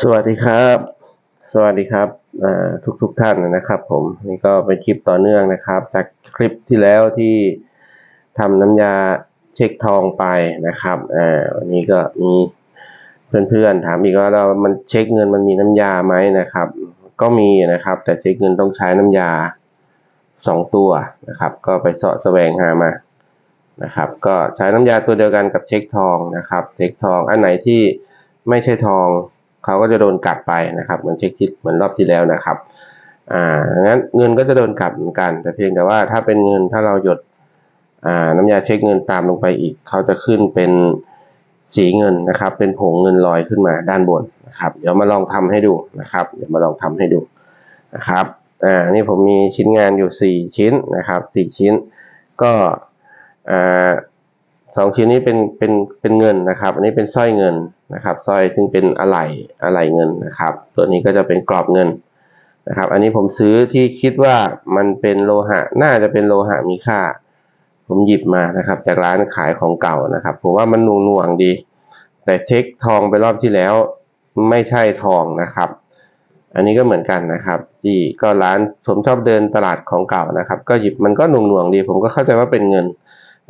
สวัสดีครับ สวัสดีครับทุกทุกท่านนะครับ ผมนี่ก็เป็นคลิปต่อเนื่องนะครับ จากคลิปที่แล้วที่ทำน้ำยาเช็คทองไปนะครับอ่าวันนี้ก็มีเพื่อนๆถามอีกว่าเรามันเช็คเงินมันมีน้ำยาไหมนะครับ ก็มีนะครับ แต่เช็คเงินต้องใช้น้ำยาสองตัวนะครับ ก็ไปเสาะแสวงหามานะครับ ก็ใช้น้ำยาตัวเดียวกันกับเช็คทองนะครับ เช็คทองอันไหนที่ไม่ใช่ทอง เขาก็จะโดนกัดไปนะครับเหมือนเช็คทิศเหมือนรอบที่แล้วนะครับอ่างั้นเงินก็จะโดนกัดเหมือนกัน แต่เพียงแต่ว่าถ้าเป็นเงินถ้าเราหยดอ่าน้ำยาเช็คเงินตามลงไปอีก เขาจะขึ้นเป็นสีเงินนะครับ เป็นผงเงินลอยขึ้นมาด้านบนนะครับ เดี๋ยวมาลองทำให้ดูนะครับ เดี๋ยวมาลองทำให้ดูนะครับอ่านี่ผมมีชิ้นงานอยู่สี่ชิ้นนะครับสี่ชิ้นก็อ่า สองชิ้นนี้เป็นเป็นเป็นเงินนะครับ อันนี้เป็นสร้อยเงินนะครับสร้อยซึ่งเป็นอะไหล่อะไหล่เงินนะครับ ตัวนี้ก็จะเป็นกรอบเงินนะครับ อันนี้ผมซื้อที่คิดว่ามันเป็นโลหะน่าจะเป็นโลหะมีค่า ผมหยิบมานะครับ จากร้านขายของเก่านะครับ ผมว่ามันหน่วงดี แต่เช็คทองไปรอบที่แล้ว ไม่ใช่ทองนะครับ อันนี้ก็เหมือนกันนะครับที่ก็ร้านผมชอบเดินตลาดของเก่านะครับ ก็หยิบมันก็หน่วงดี ผมก็เข้าใจว่าเป็นเงิน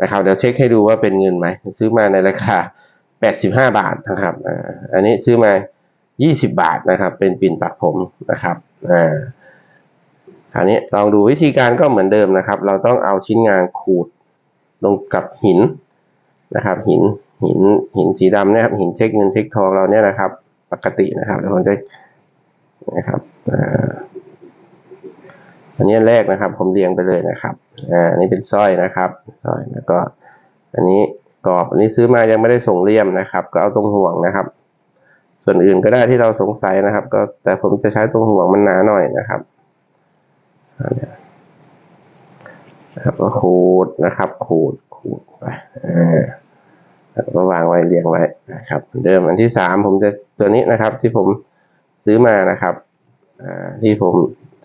นะครับเดี๋ยวเช็คให้ดูว่าเป็นเงินไหมซื้อมาในราคา 85 บาทนะครับอันนี้ซื้อมา 20 บาทนะครับ เป็นปิ่นปักผมนะครับอ่าคราวนี้ลองดูวิธีการก็เหมือนเดิมนะครับ เราต้องเอาชิ้นงานขูดลงกับหินนะครับ หินหินหินสีดำนะครับ หินเช็คเงินเช็คทองเราเนี่ยนะครับ ปกตินะครับเดี๋ยวผมจะนะครับอ่าอันนี้แรกนะครับ ผมเรียงไปเลยนะครับ อ่าอันนี้เป็นสร้อยนะครับสร้อยแล้วก็ อันนี้กรอบอันนี้ซื้อมายังไม่ได้ส่งเลี่ยมนะครับ ก็เอาตรงห่วงนะครับ ส่วนอื่นก็ได้ที่เราสงสัยนะครับ ก็แต่ผมจะใช้ตรงห่วงมันหนาหน่อยนะครับอันเนี้ยนะครับก็ขูดนะครับ ขูดขูดไปอ่าแล้วก็วางไว้เรียงไว้นะครับเหมือนเดิมอันที่สามผมจะตัวนี้นะครับ ที่ผมซื้อมานะครับอ่าที่ผม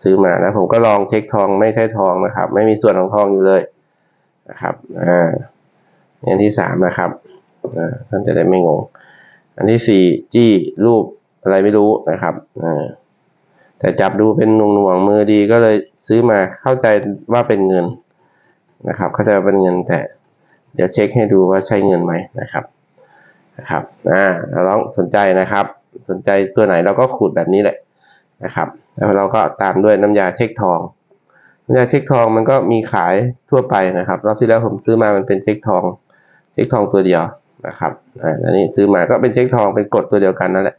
ซื้อมาแล้วผมก็ลองเช็คทองไม่ใช่ทองนะครับ ไม่มีส่วนของทองอยู่เลยนะครับอ่าอันที่สามนะครับอ่าท่านจะได้ไม่งง อันที่สี่จี้รูปอะไรไม่รู้นะครับอ่าแต่จับดูเป็นหน่วงๆมือดีก็เลยซื้อมาเข้าใจว่าเป็นเงินนะครับ เข้าใจว่าเป็นเงินแต่ เดี๋ยวเช็คให้ดูว่าใช่เงินไหมนะครับนะครับอ่าเราลองสนใจนะครับ สนใจตัวไหนเราก็ขูดแบบนี้แหละ นะครับ แล้วเราก็ตามด้วยน้ำยาเช็คทองน้ำยาเช็คทองมันก็มีขายทั่วไปนะครับ รอบที่แล้วผมซื้อมามันเป็นเช็คทอง เช็คทองตัวเดียวนะครับอันนี้ซื้อมาก็เป็นเช็คทองเป็นกรดตัวเดียวกันนั่นแหละ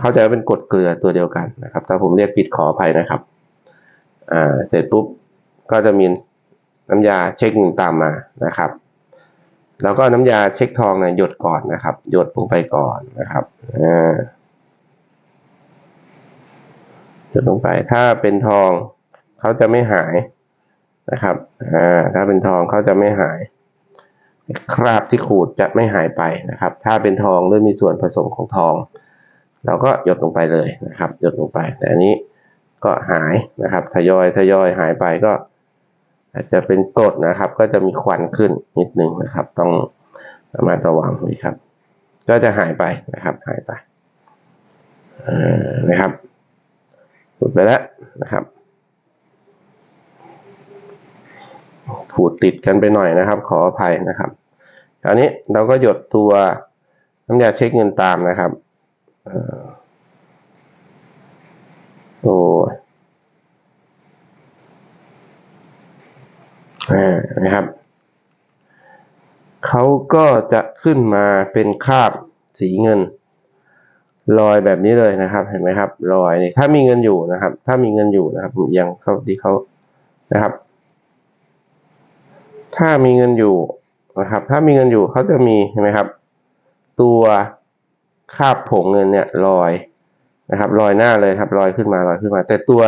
เข้าใจว่าเป็นกรดเกลือตัวเดียวกันนะครับ ถ้าผมเรียกผิดขออภัยนะครับ อ่า เสร็จปุ๊บก็จะมีน้ำยาเช็คเงินตามมานะครับ แล้วก็น้ำยาเช็คทองเนี่ยหยดก่อนนะครับ หยดลงไปก่อนนะครับ อ่า หยดลงไปถ้าเป็นทองเขาจะไม่หายนะครับอ่าถ้าเป็นทองเขาจะไม่หาย คราบที่ขูดจะไม่หายไปนะครับ ถ้าเป็นทองหรือมีส่วนผสมของทอง เราก็หยดลงไปเลยนะครับ หยดลงไป แต่อันนี้ก็หายนะครับ ทยอยทยอยหายไปก็ อาจจะเป็นกรดนะครับ ก็จะมีควันขึ้นนิดนึงนะครับ ต้องระมัดระวังนี่ครับ ก็จะหายไปนะครับ หายไปนะครับ ดไปแล้วนะครับผูดติดกันไปหน่อยนะครับ ขออภัยนะครับคราวนี้เราก็หยดตัวน้ำยาเช็คเงินตามนะครับอโอ้นะครับเขาก็จะขึ้นมาเป็นคาบสีเงิน ลอยแบบนี้เลยนะครับเห็นไหมครับลอยนี่ถ้ามีเงินอยู่นะครับ ถ้ามีเงินอยู่นะครับยังเข้าที่เขานะครับ ถ้ามีเงินอยู่นะครับ ถ้ามีเงินอยู่เขาจะมีเห็นไหมครับ ตัวคาบผงเงินเนี่ยลอยนะครับลอยหน้าเลยครับลอยขึ้นมาลอยขึ้นมา แต่ตัว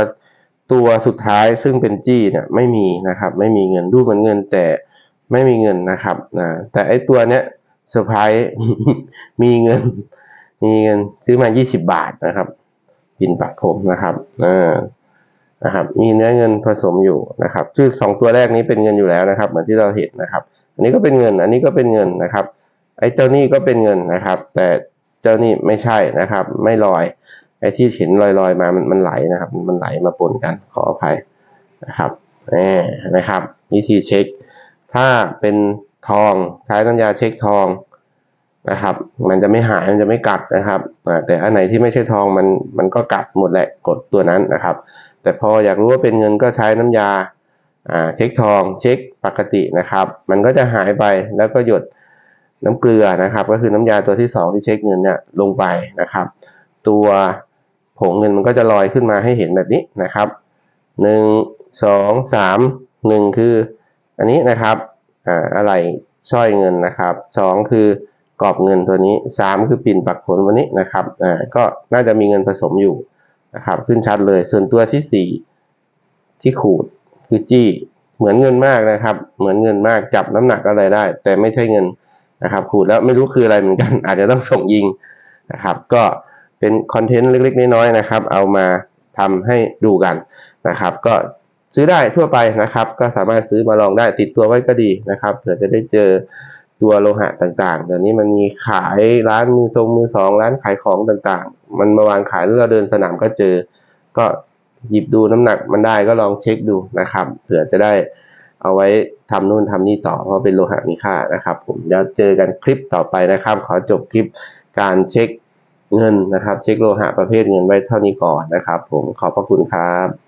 ตัวสุดท้ายซึ่งเป็นจี้เนี่ยไม่มีนะครับ ไม่มีเงินดูเหมือนเงินแต่ไม่มีเงินนะครับนะแต่ไอตัวเนี้ยเซอร์ไพรส์มีเงิน มีเงินซื้อมา 20 บาทนะครับปินปักผมนะครับอ่านะครับ มีเนื้อเงินผสมอยู่นะครับคือสองตัวแรกนี้เป็นเงินอยู่แล้วนะครับ เหมือนที่เราเห็นนะครับ อันนี้ก็เป็นเงิน อันนี้ก็เป็นเงินนะครับ ไอ้เจ้านี่ก็เป็นเงินนะครับ แต่เจ้านี่ไม่ใช่นะครับ ไม่ลอย ไอ้ที่เห็นลอยๆมา มันมันไหลนะครับ มันไหลมาปนกัน ขออภัยนะครับนี่นะครับ วิธีเช็ค ถ้าเป็นทองใช้น้ำยาเช็คทอง นะครับ มันจะไม่หายมันจะไม่กัดนะครับแต่อันไหนที่ไม่ใช่ทองมันมันก็กัดหมดแหละกดตัวนั้นนะครับ แต่พออยากรู้ว่าเป็นเงินก็ใช้น้ำยาอ่าเช็คทองเช็คปกตินะครับ มันก็จะหายไปแล้วก็หยดน้ำเกลือนะครับ ก็คือน้ำยาตัวที่สองที่เช็คเงินเนี่ยลงไปนะครับ ตัวผงเงินมันก็จะลอยขึ้นมาให้เห็นแบบนี้นะครับหนึ่งสองสามหนึ่งคืออันนี้นะครับอ่าอะไรสร้อยเงินนะครับสองคือ กรอบเงินตัวนี้สามคือปิ่นปักผลวันนี้นะครับอ่าก็น่าจะมีเงินผสมอยู่นะครับขึ้นชัดเลย ส่วนตัวที่สี่ที่ขูดคือจี้เหมือนเงินมากนะครับ เหมือนเงินมากจับน้ำหนักอะไรได้ แต่ไม่ใช่เงินนะครับ ขูดแล้วไม่รู้คืออะไรเหมือนกัน อาจจะต้องส่งยิงนะครับ ก็เป็นคอนเทนต์เล็ก ๆ น้อยๆนะครับ เอามาทำให้ดูกันนะครับ ก็ซื้อได้ทั่วไปนะครับ ก็สามารถซื้อมาลองได้ติดตัวไว้ก็ดีนะครับเผื่อจะได้เจอ ตัวโลหะต่างๆเดี๋ยวนี้มันมีขายร้านมือทรงมือสองร้านขายของต่างๆ มันมาวางขายแล้วเราเดินสนามก็เจอ ก็หยิบดูน้ำหนักมันได้ก็ลองเช็คดูนะครับเผื่อจะได้เอาไว้ทำนู่นทำนี่ต่อเพราะเป็นโลหะมีค่านะครับ ผมเดี๋ยวเจอกันคลิปต่อไปนะครับ ขอจบคลิปการเช็คเงินนะครับ เช็คโลหะประเภทเงินไว้เท่านี้ก่อนนะครับ ผมขอบพระคุณครับ